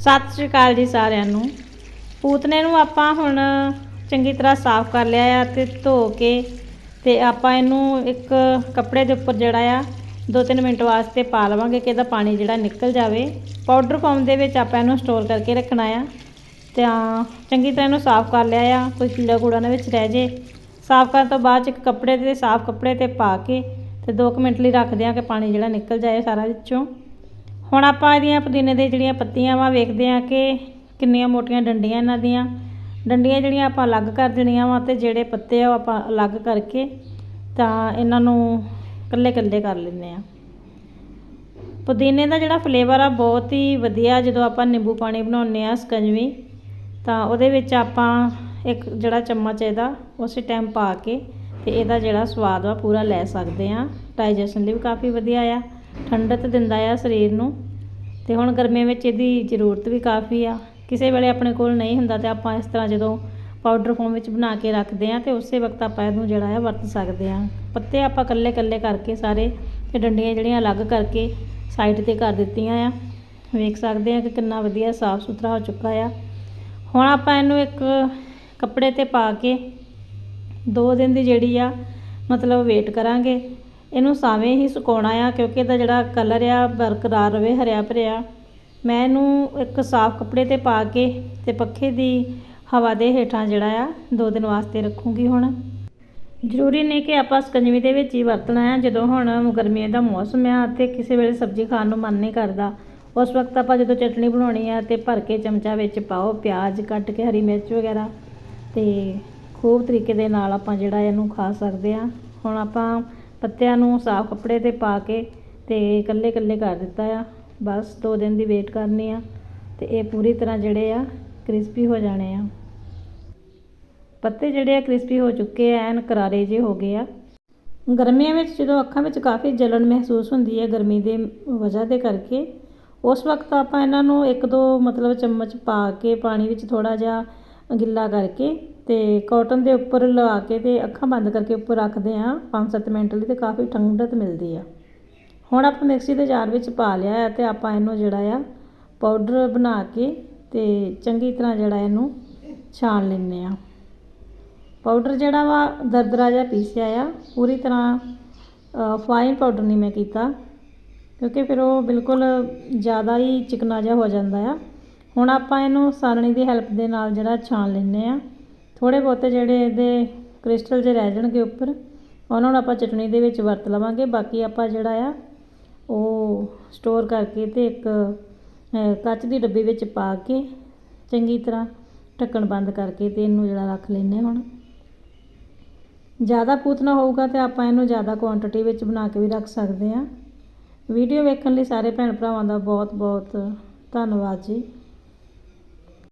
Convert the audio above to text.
ਸਤਿ ਸ਼੍ਰੀ ਅਕਾਲ ਜੀ ਸਾਰਿਆਂ ਨੂੰ। ਪੂਤਨੇ ਨੂੰ ਆਪਾਂ ਹੁਣ ਚੰਗੀ ਤਰ੍ਹਾਂ ਸਾਫ਼ ਕਰ ਲਿਆ ਆ ਤੇ ਧੋ ਕੇ ਤੇ ਆਪਾਂ ਇਹਨੂੰ ਇੱਕ ਕੱਪੜੇ ਦੇ ਉੱਪਰ ਜਿਹੜਾ ਆ 2-3 ਮਿੰਟ ਵਾਸਤੇ ਪਾ ਲਵਾਂਗੇ ਕਿ ਇਹਦਾ ਪਾਣੀ ਜਿਹੜਾ ਨਿਕਲ ਜਾਵੇ। ਪਾਊਡਰ ਫਾਰਮ ਦੇ ਵਿੱਚ ਆਪਾਂ ਇਹਨੂੰ ਸਟੋਰ ਕਰਕੇ ਰੱਖਣਾ ਆ। ਤਾਂ ਚੰਗੀ ਤਰ੍ਹਾਂ ਇਹਨੂੰ ਸਾਫ਼ ਕਰ ਲਿਆ ਆ, ਕੋਈ ਕੀੜਾ ਕੂੜਾ ਨਾ ਵਿੱਚ ਰਹਿ ਜੇ। ਸਾਫ਼ ਕਰਨ ਤੋਂ ਬਾਅਦ 'ਚ ਇੱਕ ਕੱਪੜੇ ਤੇ ਸਾਫ਼ ਕੱਪੜੇ ਤੇ ਪਾ ਕੇ ਤੇ 2 ਮਿੰਟ ਲਈ ਰੱਖਦੇ ਆ ਕਿ ਪਾਣੀ ਜਿਹੜਾ ਨਿਕਲ ਜਾਏ ਸਾਰਾ ਵਿੱਚੋਂ। ਹੁਣ ਆਪਾਂ ਇਹਦੀਆਂ ਪੁਦੀਨੇ ਦੀਆਂ ਜਿਹੜੀਆਂ ਪੱਤੀਆਂ ਵਾ ਵੇਖਦੇ ਆ ਕਿ ਕਿੰਨੀਆਂ ਮੋਟੀਆਂ ਡੰਡੀਆਂ ਇਹਨਾਂ ਦੀਆਂ। ਡੰਡੀਆਂ ਜਿਹੜੀਆਂ ਆਪਾਂ ਅਲੱਗ ਕਰ ਦੇਣੀਆਂ ਵਾ ਤੇ ਜਿਹੜੇ ਪੱਤੇ ਆ ਉਹ ਆਪਾਂ ਅਲੱਗ ਕਰਕੇ ਤਾਂ ਇਹਨਾਂ ਨੂੰ ਇਕੱਲੇ ਇਕੱਲੇ ਕਰ ਲੈਂਦੇ ਆ ਪੁਦੀਨੇ ਦਾ ਜਿਹੜਾ ਫਲੇਵਰ ਆ ਬਹੁਤ ਹੀ ਵਧੀਆ ਜਦੋਂ ਆਪਾਂ ਨਿੰਬੂ ਪਾਣੀ ਬਣਾਉਂਦੇ ਆ ਸਕੰਜਵੀ, ਤਾਂ ਉਹਦੇ ਵਿੱਚ ਆਪਾਂ ਇੱਕ ਜਿਹੜਾ ਚਮਚ ਇਹਦਾ ਉਸੇ ਟਾਈਮ ਪਾ ਕੇ ਤੇ ਇਹਦਾ ਜਿਹੜਾ ਸਵਾਦ ਆ ਪੂਰਾ ਲੈ ਸਕਦੇ ਆ ਡਾਈਜੈਸ਼ਨ ਲਈ ਵੀ ਕਾਫੀ ਵਧੀਆ ਆ। ਠੰਡਤ ਦਿੰਦਾ ਆ ਸਰੀਰ ਨੂੰ। ਤੇ ਹੁਣ ਗਰਮੀਆਂ ਵਿੱਚ ਇਹਦੀ ਜ਼ਰੂਰਤ ਵੀ ਕਾਫੀ ਆ। ਕਿਸੇ ਵੇਲੇ ਆਪਣੇ ਕੋਲ ਨਹੀਂ ਹੁੰਦਾ ਤੇ ਆਪਾਂ ਇਸ ਤਰ੍ਹਾਂ ਜਦੋਂ ਪਾਊਡਰ ਫਾਰਮ ਵਿੱਚ ਬਣਾ ਕੇ ਰੱਖਦੇ ਆ ਤੇ ਉਸੇ ਵਕਤ ਆਪਾਂ ਇਹਨੂੰ ਜਿਹੜਾ ਆ ਵਰਤ ਸਕਦੇ ਆ। ਪੱਤੇ ਆਪਾਂ ਕੱਲੇ ਕੱਲੇ ਕਰਕੇ ਸਾਰੇ ਤੇ ਡੰਡੀਆਂ ਜਿਹੜੀਆਂ ਅਲੱਗ ਕਰਕੇ ਸਾਈਡ ਤੇ ਕਰ ਦਿੱਤੀਆਂ ਆ। ਵੇਖ ਸਕਦੇ ਆ ਕਿ ਕਿੰਨਾ ਵਧੀਆ ਸਾਫ਼ ਸੁਥਰਾ ਹੋ ਚੁੱਕਾ ਆ। ਹੁਣ ਆਪਾਂ ਇਹਨੂੰ ਇੱਕ ਕੱਪੜੇ ਤੇ ਪਾ ਕੇ ਦੋ ਦਿਨ ਦੀ ਜਿਹੜੀ ਆ ਮਤਲਬ ਵੇਟ ਕਰਾਂਗੇ। ਇਹਨੂੰ ਸਾਵੇਂ ਹੀ ਸੁਕਾਉਣਾ ਆ, ਕਿਉਂਕਿ ਇਹਦਾ ਜਿਹੜਾ ਕਲਰ ਆ ਬਰਕਰਾਰ ਰਵੇ ਹਰਿਆ ਭਰਿਆ। ਮੈਂ ਇਹਨੂੰ ਇੱਕ ਸਾਫ਼ ਕੱਪੜੇ ਤੇ ਪਾ ਕੇ ਤੇ ਪੱਖੇ ਦੀ ਹਵਾ ਦੇ ਹੇਠਾਂ ਜਿਹੜਾ ਆ, ਦੋ ਦਿਨ ਵਾਸਤੇ ਰੱਖੂੰਗੀ ਹੁਣ। ਜ਼ਰੂਰੀ ਨਹੀਂ ਕਿ ਆਪਾਂ ਸਕੰਜਵੀ ਦੇ ਵਿੱਚ ਹੀ ਵਰਤਣਾ ਆ, ਜਦੋਂ ਹੁਣ ਗਰਮੀਆਂ ਦਾ ਮੌਸਮ ਆ ਤੇ ਕਿਸੇ ਵੇਲੇ ਸਬਜ਼ੀ ਖਾਣ ਨੂੰ ਮਨ ਨਹੀਂ ਕਰਦਾ। ਉਸ ਵਕਤ ਆਪਾਂ ਜਦੋਂ ਚਟਨੀ ਬਣਾਉਣੀ ਆ ਤੇ ਭਰ ਕੇ ਚਮਚਾ ਵਿੱਚ ਪਾਓ, ਪਿਆਜ਼ ਕੱਟ ਕੇ ਹਰੀ ਮਿਰਚ ਵਗੈਰਾ ਤੇ ਖੂਬ ਤਰੀਕੇ ਦੇ ਨਾਲ ਆਪਾਂ ਜਿਹੜਾ ਇਹਨੂੰ ਖਾ ਸਕਦੇ ਆ। ਹੁਣ ਆਪਾਂ ਪੱਤਿਆਂ ਨੂੰ ਸਾਫ਼ ਕੱਪੜੇ ਤੇ ਪਾ ਕੇ ਅਤੇ ਇਕੱਲੇ ਇਕੱਲੇ ਕਰ ਦਿੱਤਾ ਆ। ਬਸ ਦੋ ਦਿਨ ਦੀ ਵੇਟ ਕਰਨੀ ਆ ਅਤੇ ਇਹ ਪੂਰੀ ਤਰ੍ਹਾਂ ਜਿਹੜੇ ਆ ਕ੍ਰਿਸਪੀ ਹੋ ਜਾਣੇ ਆ। ਪੱਤੇ ਜਿਹੜੇ ਆ ਕ੍ਰਿਸਪੀ ਹੋ ਚੁੱਕੇ ਆ, ਐਨ ਕਰਾਰੇ ਜੇ ਹੋ ਗਏ ਆ। ਗਰਮੀਆਂ ਵਿੱਚ ਜਦੋਂ ਅੱਖਾਂ ਵਿੱਚ ਕਾਫੀ ਜਲਨ ਮਹਿਸੂਸ ਹੁੰਦੀ ਹੈ ਗਰਮੀ ਦੇ ਵਜ੍ਹਾ ਦੇ ਕਰਕੇ, ਉਸ ਵਕਤ ਆਪਾਂ ਇਹਨਾਂ ਨੂੰ ਇੱਕ ਦੋ ਮਤਲਬ ਚਮਚ ਪਾ ਕੇ ਪਾਣੀ ਵਿੱਚ ਥੋੜਾ ਜਿਹਾ ਗਿੱਲਾ ਕਰਕੇ ਅਤੇ ਕੋਟਨ ਦੇ ਉੱਪਰ ਲਗਾ ਕੇ ਅਤੇ ਅੱਖਾਂ ਬੰਦ ਕਰਕੇ ਉੱਪਰ ਰੱਖਦੇ ਹਾਂ। ਪੰਜ ਸੱਤ ਮਿੰਟ ਲਈ ਅਤੇ ਕਾਫੀ ਠੰਡਕ ਮਿਲਦੀ ਆ। ਹੁਣ ਆਪਾਂ ਮਿਕਸੀ ਦੇ ਜਾਰ ਵਿੱਚ ਪਾ ਲਿਆ ਆ ਅਤੇ ਆਪਾਂ ਇਹਨੂੰ ਜਿਹੜਾ ਆ ਪਾਊਡਰ ਬਣਾ ਕੇ ਅਤੇ ਚੰਗੀ ਤਰ੍ਹਾਂ ਜਿਹੜਾ ਇਹਨੂੰ ਛਾਣ ਲੈਂਦੇ ਹਾਂ। ਪਾਊਡਰ ਜਿਹੜਾ ਵਾ ਦਰਦਰਾ ਜਿਹਾ ਪੀਸਿਆ ਆ। ਪੂਰੀ ਤਰ੍ਹਾਂ ਫਾਈਨ ਪਾਊਡਰ ਨਹੀਂ ਮੈਂ ਕੀਤਾ। ਕਿਉਂਕਿ ਫਿਰ ਉਹ ਬਿਲਕੁਲ ਜ਼ਿਆਦਾ ਹੀ ਚਿਕਨਾ ਜਿਹਾ ਹੋ ਜਾਂਦਾ ਆ। ਹੁਣ ਆਪਾਂ ਇਹਨੂੰ ਸਾਲਣੀ ਦੀ ਹੈਲਪ ਦੇ ਨਾਲ ਜਿਹੜਾ ਛਾਣ ਲੈਂਦੇ ਆ ਥੋੜੇ ਬਹੁਤੇ ਜਿਹੜੇ ਇਹਦੇ ਕ੍ਰਿਸਟਲ ਜੇ ਰਹਿ ਜਾਣਗੇ ਉੱਪਰ, ਉਹਨਾਂ ਨੂੰ ਆਪਾਂ ਚਟਣੀ ਦੇ ਵਿੱਚ ਵਰਤ ਲਵਾਂਗੇ। ਬਾਕੀ ਆਪਾਂ ਜਿਹੜਾ ਆ, ਉਹ ਸਟੋਰ ਕਰਕੇ ਤੇ ਇੱਕ ਕੱਚ ਦੀ ਡੱਬੀ ਵਿੱਚ ਪਾ ਕੇ ਚੰਗੀ ਤਰ੍ਹਾਂ ਢੱਕਣ ਬੰਦ ਕਰਕੇ ਤੇ ਇਹਨੂੰ ਜਿਹੜਾ ਰੱਖ ਲੈਂਦੇ ਹੁਣ। ਜ਼ਿਆਦਾ ਪੂਤਨਾ ਹੋਊਗਾ ਤੇ ਆਪਾਂ ਇਹਨੂੰ ਜ਼ਿਆਦਾ ਕੁਆਂਟੀਟੀ ਵਿੱਚ ਬਣਾ ਕੇ ਵੀ ਰੱਖ ਸਕਦੇ ਹਾਂ। ਵੀਡੀਓ ਵੇਖਣ ਲਈ ਸਾਰੇ ਭੈਣ ਭਰਾਵਾਂ ਦਾ ਬਹੁਤ ਬਹੁਤ ਧੰਨਵਾਦ ਜੀ।